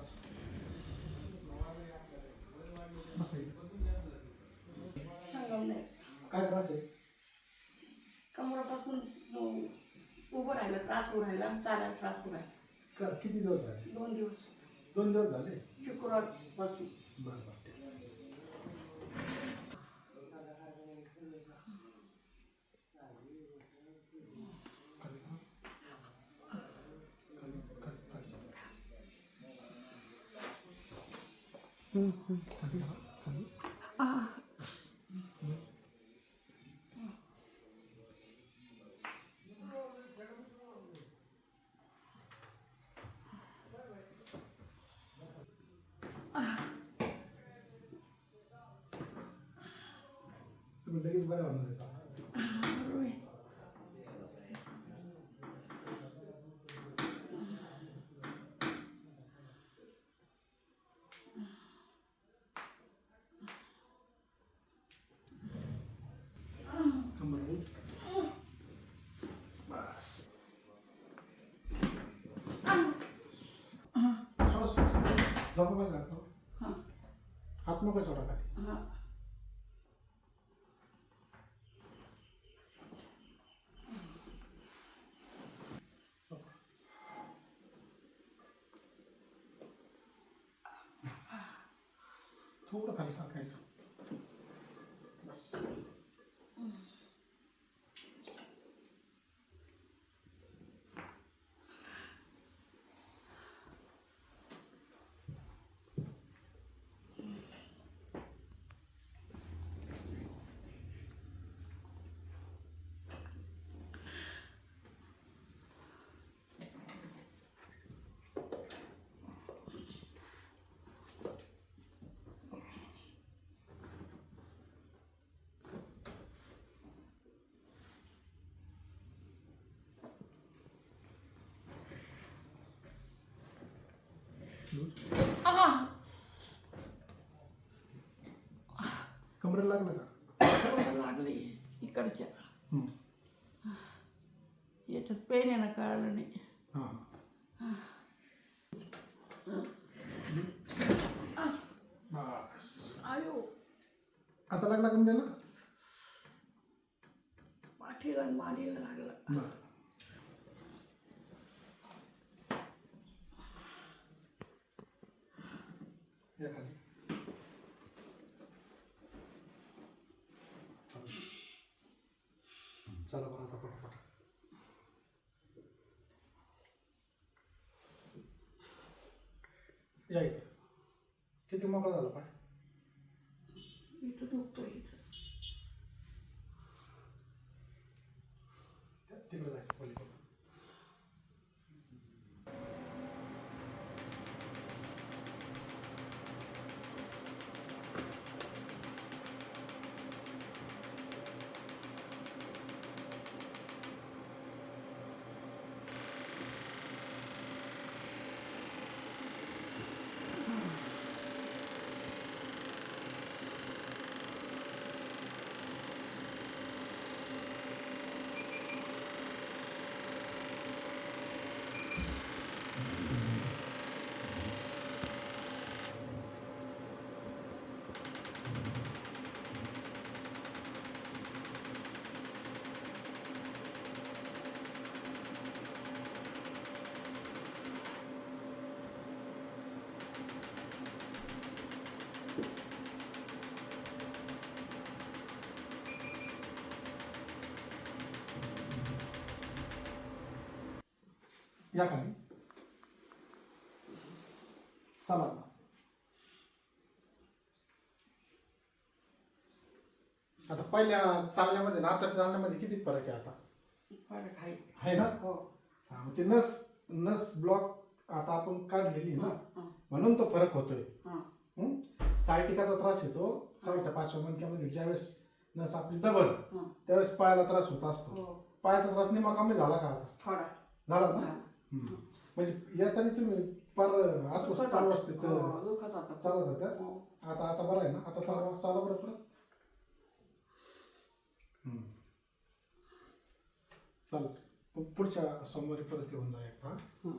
इथे. संगमनेर काय त्रास आहे? कमरापासून उभं राहायला त्रास होऊ राहिला चालायला त्रास होऊ राहिला. का किती दिवस झाले? दोन दिवस. दोन दिवस झाले? शुक्रवारपासून. बरं बरं ठीक आहे. खाली का? खाली, खाली, खाली. खाली का? खाली. तुम्ही लगेच बरं होणार आहे का? बरोबर आहे. कंबर बोल. बस. सोडा, बंद करा. हां. हात नको सोडा खाली. हां. थोडं खाली सारखायचं बस कमरेला लागलं का? लागले इकडच्या. हं. याच्यात पेन आहे ना कळालं नाही. हां. बस. आयो. आता लागला कमरेला पाठीला आणि मानेला लागला. बरं. खाली चला बरं आता पटापट. या इकडे किती मोकळा झाला पाय? इथं दुखतो इथं. तिकडे जायचं पलीकडे. या खाली. चला आता. पहिल्या चालण्यामध्ये ना आताच्या चालण्यामध्ये किती फरक आहे आता? फरक आहे. आहे ना? हो. हा मग ते नस नस ब्लॉक आता आपण काढलेली ना? म्हणून तो फरक होतोय. हां? सायटिकाचा त्रास येतो. चौथ्या पाचव्या मणक्यामध्ये ज्यावेळेस नस आपली दबल हां. त्यावेळेस पायाला त्रास होत असतो. हो. पायाचा त्रास निमा कमी झाला का आता? थोडा. झाला ना? हां. हं. म्हणजे येताना तुम्ही पर अस्वस्थ अवस्थेत हो, दुखत होता चालत होत्या हो. आता आता बरं आहे ना आता चाला चाला बरं परत हं. चालेल पु- पुढच्या सोमवारी परत येऊन जा एकदा हं.